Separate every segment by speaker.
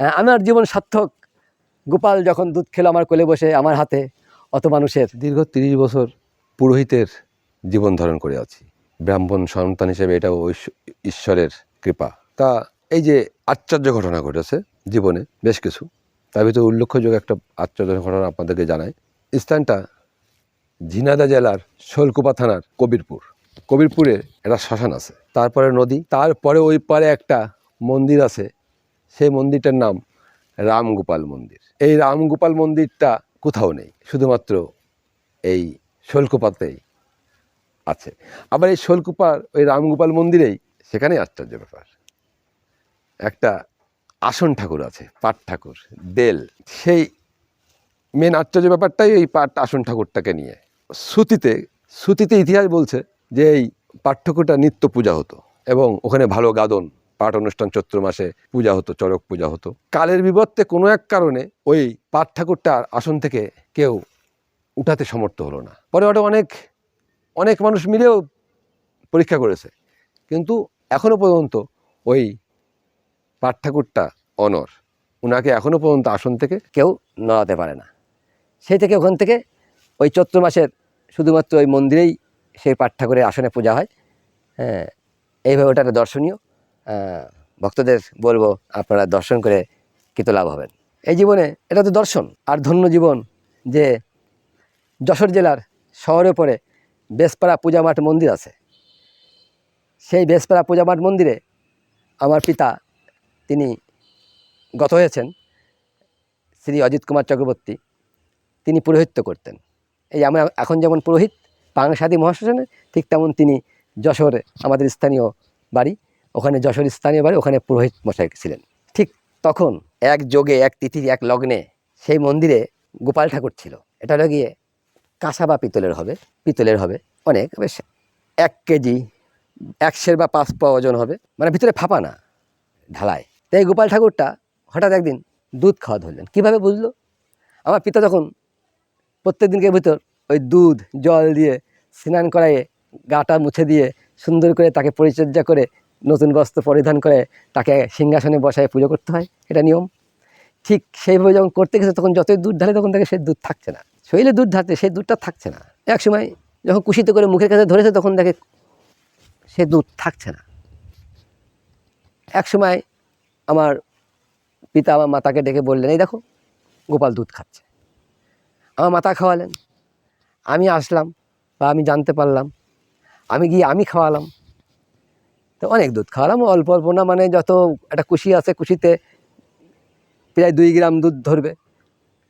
Speaker 1: আমার জীবন সার্থক। গোপাল যখন দুধ খেলো আমার কোলে বসে আমার হাতে, অত মানুষের।
Speaker 2: দীর্ঘ তিরিশ বছর পুরোহিতের জীবন ধারণ করে আছি। ব্রাহ্মণ সন্তান হিসেবে এটা ঈশ্বরের কৃপা। তা এই যে আশ্চর্য ঘটনা ঘটেছে জীবনে, বেশ কিছু। তার ভিতরে উল্লেখযোগ্য একটা আশ্চর্য ঘটনা আপনাদেরকে জানাই। স্থানটা ঝিনাদা জেলার শোলকুপা থানার কবিরপুর। কবিরপুরে একটা শ্মশান আছে। তারপরে নদী, তারপরে ওই পারে একটা মন্দির আছে। সেই মন্দিরটার নাম রামগোপাল মন্দির। এই রামগোপাল মন্দিরটা কোথাও নেই, শুধুমাত্র এই শোলকুপাতেই আছে। আবার এই শোলকুপার, ওই রামগোপাল মন্দিরেই সেখানেই আশ্চর্য ব্যাপার। একটা আসন ঠাকুর আছে, পাট ঠাকুর, দেল। সেই মেন আশ্চর্য ব্যাপারটাই এই পাট আসন ঠাকুরটাকে নিয়ে। শ্রুতিতে শ্রুতিতে ইতিহাস বলছে যে এই পাট ঠাকুরটা নিত্য পূজা হতো এবং ওখানে ভালো গাদন পাঠ অনুষ্ঠান চৈত্র মাসে পূজা হতো, চড়ক পূজা হতো। কালের বিবর্তে কোনো এক কারণে ওই পাট ঠাকুরটার আসন থেকে কেউ উঠাতে সমর্থ হলো না। পরে ওটা অনেক অনেক মানুষ মিলেও পরীক্ষা করেছে। কিন্তু এখনও পর্যন্ত ওই পাট ঠাকুরটা অনর। ওনাকে এখনও পর্যন্ত আসন থেকে
Speaker 1: কেউ নড়াতে পারে না। সেই থেকে ওখান থেকে ওই চৈত্র মাসের শুধুমাত্র ওই মন্দিরেই সেই পাঠ ঠাকুরের আসনে পূজা হয়। হ্যাঁ এইভাবে ওটা দর্শনীয়। ভক্তদের বলব আপনারা দর্শন করে কৃত লাভ হবেন। এই জীবনে এটা তো দর্শন আর ধন্য জীবন যে যশোর জেলার শহরের পরে বেসপাড়া পূজা মাঠ মন্দির আছে। সেই বেসপাড়া পূজা মাঠ মন্দিরে আমার পিতা তিনি গত হয়েছেন শ্রী অজিত কুমার চক্রবর্তী। তিনি পুরোহিত্য করতেন। এই আমরা এখন যেমন পুরোহিত পাংসাদি মহাশ্মশানে ঠিক তেমন তিনি যশোরে আমাদের স্থানীয় বাড়ি। ওখানে যশোর স্থানীয় বাড়ি, ওখানে পুরোহিত মশাই ছিলেন। ঠিক তখন এক যোগে, এক তিথি এক লগ্নে সেই মন্দিরে গোপাল ঠাকুর ছিল। এটা হলো গিয়ে কাঁসা বা পিতলের হবে পিতলের হবে অনেক, বেশ এক কেজি একশের বা পাঁচ পা ওজন হবে মানে ভিতরে ফাঁপা না, ঢালাই। তাই গোপাল ঠাকুরটা হঠাৎ একদিন দুধ খাওয়া ধরলেন। কীভাবে বুঝলো? আমার পিতা যখন প্রত্যেক দিনকে ভিতর ওই দুধ, জল দিয়ে স্নান করাইয়ে গাটা মুছে দিয়ে সুন্দর করে তাকে পরিচর্যা করে নতুন বস্ত্র পরিধান করে তাকে সিংহাসনে বসায় পুজো করতে হয়, এটা নিয়ম। ঠিক সেইভাবে যখন করতে গেছে, তখন যতই দুধ ঢালে, তখন তাকে সেই দুধ থাকছে না। শরীরে দুধ ঢালতে সেই দুধটা থাকছে না। এক সময় যখন কুশিতে করে মুখের কাছে ধরেছে, তখন দেখে সে দুধ থাকছে না। এক সময় আমার পিতা আমার মাতাকে ডেকে বললেন, এই দেখো, গোপাল দুধ খাচ্ছে। আমার মাতা খাওয়ালেন। আমি আসলাম বা আমি জানতে পারলাম। আমি গিয়ে আমি খাওয়ালাম। তো অনেক দুধ খাওয়ালাম, অল্প অল্প না মানে যত একটা কুশি আছে কুশিতে প্রায় দুই গ্রাম দুধ ধরবে,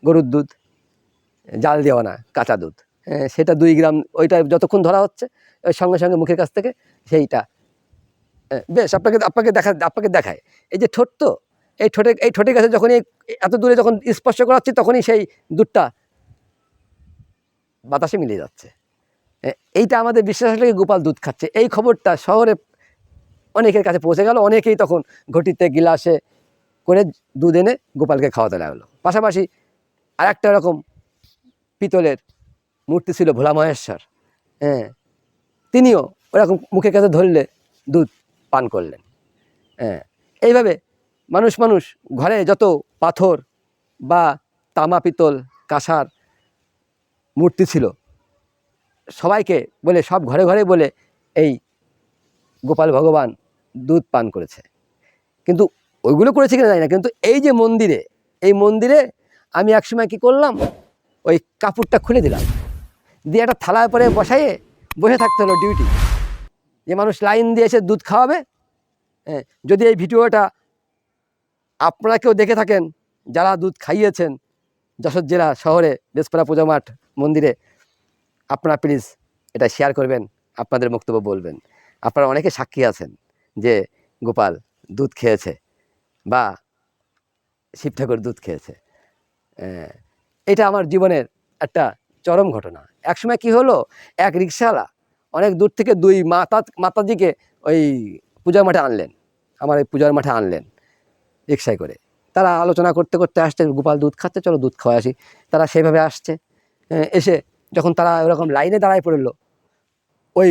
Speaker 1: গরুর দুধ, জাল দেওয়া না, কাঁচা দুধ। সেটা দুই গ্রাম, ওইটা যতক্ষণ ধরা হচ্ছে, ওই সঙ্গে সঙ্গে মুখের কাছ থেকে সেইটা। বেশ, আপনাকে আপনাকে দেখা, আপনাকে দেখায় এই যে ঠোঁট তো, এই ঠোঁটে, এই ঠোঁটের কাছে যখনই এত দূরে যখন স্পর্শ করাচ্ছি তখনই সেই দুধটা বাতাসে মিলিয়ে যাচ্ছে। এইটা আমাদের বিশ্বাস হলে গোপাল দুধ খাচ্ছে। এই খবরটা শহরে অনেকের কাছে পৌঁছে গেল, অনেকেই তখন ঘটিতে গিলাসে করে দুধ এনে গোপালকে খাওয়াতে লাগল। পাশাপাশি আর একটা রকম পিতলের মূর্তি ছিল ভোলা মহেশ্বর হ্যাঁ তিনিও ওরকম মুখের কাছে ধরলে দুধ পান করলেন হ্যাঁ। এইভাবে মানুষ মানুষ ঘরে যত পাথর বা তামা পিতল, কাঁসার মূর্তি ছিল, সবাইকে বলে, সব ঘরে ঘরে বলে, এই গোপাল ভগবান দুধ পান করেছে। কিন্তু ওইগুলো করেছে কিনা জানি না। কিন্তু এই যে মন্দিরে, এই মন্দিরে আমি একসময় কি করলাম? ওই কাপড়টা খুলে দিলাম। দিয়ে একটা থালার পরে বসাইয়ে বসে থাকতে হলো ডিউটি যে মানুষ লাইন দিয়ে এসে দুধ খাওয়াবে। যদি এই ভিডিওটা আপনারা কেউ দেখে থাকেন, যারা দুধ খাইয়েছেন যশোর জেলা শহরে বেসপাড়া পূজা মাঠ মন্দিরে, আপনারা প্লিজ এটা শেয়ার করবেন, আপনাদের বক্তব্য বলবেন। আপনারা অনেকে সাক্ষী আছেন। যে গোপাল দুধ খেয়েছে বা শিব ঠাকুর দুধ খেয়েছে এটা আমার জীবনের একটা চরম ঘটনা। একসময় কি হলো, এক রিক্সাওয়ালা অনেক দূর থেকে দুই মাতা, মাতাজিকে ওই পূজার মাঠে আনলেন, আমার এই পূজার মাঠে আনলেন রিক্সায় করে। তারা আলোচনা করতে করতে আসছে, গোপাল দুধ খাচ্ছে, চলো দুধ খাওয়া আসি। তারা সেইভাবে আসছে এসে যখন তারা ওরকম লাইনে দাঁড়ায় পড়ল, ওই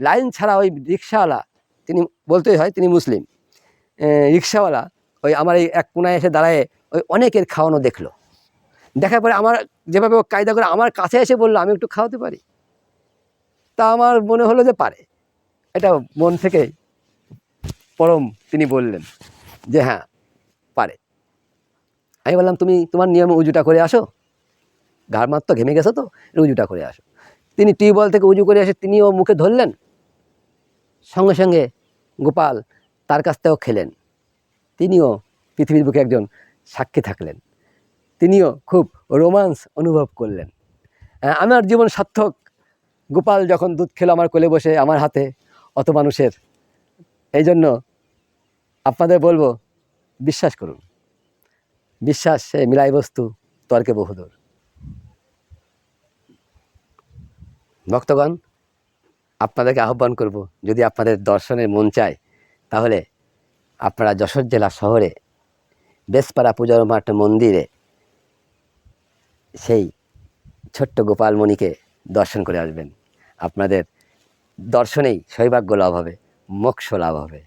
Speaker 1: লাইন ছাড়া ওই রিক্সাওয়ালা তিনি বলতেই হয় তিনি মুসলিম। রিক্সাওয়ালা ওই আমার এই এক কোনায় এসে দাঁড়ায় ওই অনেকের খাওয়ানো দেখল। দেখার পরে আমার যেভাবে ও কায়দা করে আমার কাছে এসে বলল, আমি একটু খাওয়াতে পারি? তা আমার মনে হলো যে পারে। এটা মন থেকে পরম তিনি বললেন যে হ্যাঁ পারে। আমি বললাম, তুমি তোমার নিয়মে উজুটা করে আসো। গার মার তো ঘেমে গেছো তো উজুটা করে আসো। তিনি টিউবওয়েল থেকে উজু করে এসে তিনিও মুখে ধরলেন। সঙ্গে সঙ্গে গোপাল তার কাছ থেকেও খেলেন। তিনিও পৃথিবীর বুকে একজন সাক্ষী থাকলেন। তিনিও খুব রোমান্স অনুভব করলেন। আমার জীবন সার্থক। গোপাল যখন দুধ খেলো আমার কোলে বসে আমার হাতে, অত মানুষের। এই জন্য আপনাদের বলব, বিশ্বাস করুন। বিশ্বাস সে মিলাই বস্তু, তর্কে বহুদূর। ভক্তগণ আপনাদেরকে আহ্বান করব, যদি আপনাদের দর্শনের মন চায়, তাহলে আপনারা যশোর জেলা শহরে বেসপাড়া পূজার মাঠ মন্দিরে সেই ছোট্ট গোপালমণিকে দর্শন করে আসবেন। আপনাদের দর্শনেই সৌভাগ্য লাভ হবে, মোক্ষ লাভ হবে।